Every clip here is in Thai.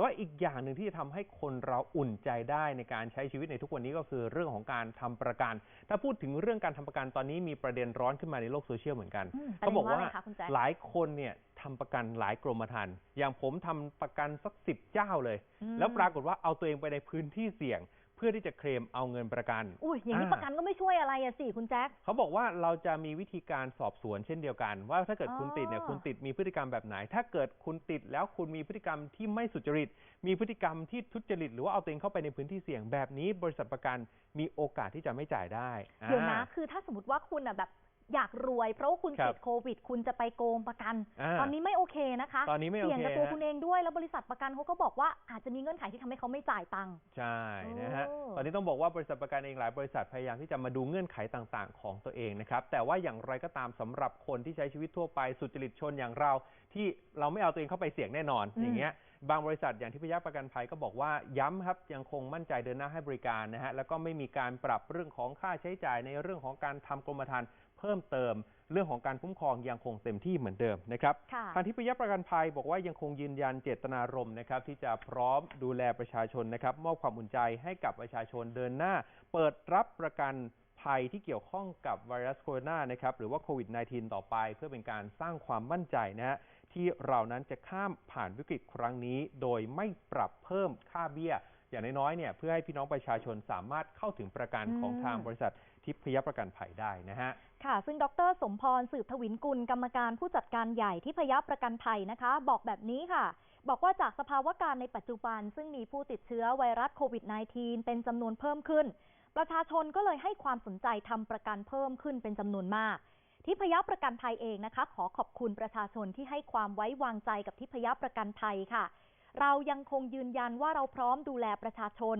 แต่ว่าอีกอย่างหนึ่งที่จะทำให้คนเราอุ่นใจได้ในการใช้ชีวิตในทุกวันนี้ก็คือเรื่องของการทำประกัน ถ้าพูดถึงเรื่องการทำประกันตอนนี้มีประเด็นร้อนขึ้นมาในโลกโซเชียลเหมือนกันอืมเขาบอกว่า ประเด็นว่าอะไรคะคุณแจ็ค หลายคนเนี่ยทำประกันหลายกรมธรรม์อย่างผมทำประกันสักสิบเจ้าเลย อืม แล้วปรากฏว่าเอาตัวเองไปในพื้นที่เสี่ยงเพื่อที่จะเคลมเอาเงินประกัน อุ้ยอย่างนี้อ่าประกันก็ไม่ช่วยอะไรอะสิคุณแจ็คเขาบอกว่าเราจะมีวิธีการสอบสวนเช่นเดียวกัน ว่าถ้าเกิดอ๋อคุณติดเนี่ยคุณติดมีพฤติกรรมแบบไหน ถ้าเกิดคุณติดแล้วคุณมีพฤติกรรมที่ไม่สุจริต มีพฤติกรรมที่ทุจริต หรือว่าเอาตัวเองเข้าไปในพื้นที่เสี่ยงแบบนี้ บริษัทประกันมีโอกาสที่จะไม่จ่ายได้เดี๋ยวนะอ่าคือถ้าสมมติว่าคุณอะแบบ อยากรวย เพราะว่าคุณครับติดโควิด คุณจะไปโกงประกันอ่าตอนนี้ไม่โอเคนะคะตอนนี้ไม่โอเคเสี่ยงกับตัวฮะคุณเองด้วยแล้วบริษัทประกันเขาก็บอกว่าอาจจะมีเงื่อนไขที่ทำให้เขาไม่จ่ายตังค์ใช่นะฮะโอ้ตอนนี้ต้องบอกว่าบริษัทประกันเองหลายบริษัทพยายามที่จะมาดูเงื่อนไขต่างๆ ของตัวเองนะครับแต่ว่าอย่างไรก็ตามสำหรับคนที่ใช้ชีวิตทั่วไปสุจริตชนอย่างเรา ที่เราไม่เอาตัวเองเข้าไปเสี่ยงแน่นอนอืมอย่างเงี้ยบางบริษัทอย่างที่พยักประกันภัยก็บอกว่าย้ำครับยังคงมั่นใจเดินหน้าให้บริการนะฮะแล้วก็ไม่มีการปรับเรื่องของค่าใช้จ่ายในเรื่องของการทำกรมธรรม์ เพิ่มเติม เรื่องของการคุ้มครองยังคงเต็มที่เหมือนเดิมนะครับค่ะทางที่พยักประกันภัยบอกว่ายังคงยืนยันเจตนารมณ์นะครับที่จะพร้อมดูแลประชาชนนะครับมอบความอุ่นใจให้กับประชาชนเดินหน้า เปิดรับประกันภัยที่เกี่ยวข้องกับไวรัสโคโรนานะครับหรือว่าโควิด -19 ต่อไป เพื่อเป็นการสร้างความมั่นใจนะฮะที่เรานั้นจะข้ามผ่านวิกฤตครั้งนี้ โดยไม่ปรับเพิ่มค่าเบี้ย อย่างน้อยๆเนี่ยเพื่อให้พี่น้องประชาชนสามารถเข้าถึงประกันของอืมทางบริษัททิพยประกันภัยได้นะฮะค่ะ ซึ่งดร สมพรสืบทวินกุลกรรมการผู้จัดการใหญ่ที่พยับประกันภัยนะคะ บอกแบบนี้ค่ะ บอกว่าจากสภาวะการในปัจจุบัน ซึ่งมีผู้ติดเชื้อไวรัสโควิด -19 เป็นจำนวนเพิ่มขึ้น ประชาชนก็เลยให้ความสนใจทำประกันเพิ่มขึ้นเป็นจำนวนมากทิพยประกันภัยเองนะคะ ขอขอบคุณประชาชนที่ให้ความไว้วางใจกับทิพยประกันภัยค่ะ เรายังคงยืนยันว่าเราพร้อมดูแลประชาชน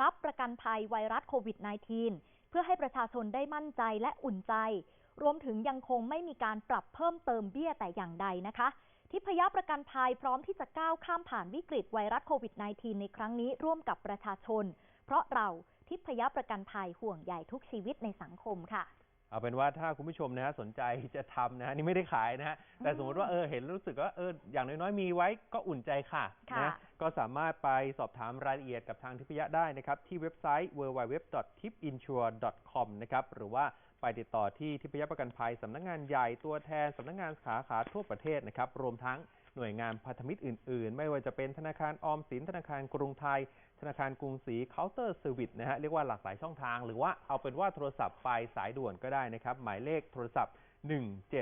รับประกันภัยไวรัสโควิด -19 เพื่อให้ประชาชนได้มั่นใจและอุ่นใจ รวมถึงยังคงไม่มีการปรับเพิ่มเติมเบี้ยแต่อย่างใดนะคะ ทิพยประกันภัยพร้อมที่จะก้าวข้ามผ่านวิกฤตไวรัสโควิด -19 ในครั้งนี้ร่วมกับประชาชน เพราะเราทิพยประกันภัยห่วงใยทุกชีวิตในสังคมค่ะ เอาเป็นว่าถ้าคุณผู้ชมนะฮะสนใจจะทำนะฮะนี่ไม่ได้ขายนะฮะแต่สมมติว่าเออเห็นแล้วรู้สึกว่าเอออย่างน้อยๆมีไว้ก็อุ่นใจค่ะค่ะ นะก็สามารถไปสอบถามรายละเอียดกับทางทิพยะได้นะครับ ที่เว็บไซต์ www.tipinsure.com นะครับหรือว่าไปติดต่อที่ทิพยประกันภัยสำนักงานใหญ่ตัวแทนสำนักงานสาขาทั่วประเทศนะครับรวมทั้ง หน่วยงานพันธมิตรอื่น ๆ ไม่ว่าจะเป็นธนาคารออมสิน ธนาคารกรุงไทย ธนาคารกรุงศรีเคาน์เตอร์เซอร์วิสนะฮะเรียกว่าหลากหลายช่องทาง หรือว่าเอาเป็นว่าโทรศัพท์ไปสายด่วนก็ได้นะครับ หมายเลขโทรศัพท์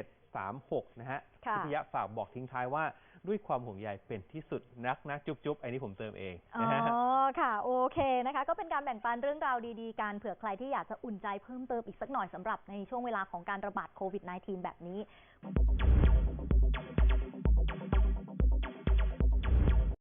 1736 นะฮะค่ะพิทยะฝากบอกทิ้งท้ายว่าด้วยความห่วงใยเป็นที่สุดนักนะจุ๊บจุ๊บไอ้นี่ผมเติมเองอ๋นะฮะอค่ะ โอเคนะคะ ก็เป็นการแบ่งปันเรื่องราวดีๆ การเผื่อใครที่อยากจะอุ่นใจเพิ่มเติมอีกสักหน่อยสำหรับในช่วงเวลาของการระบาดโควิด -19 แบบนี้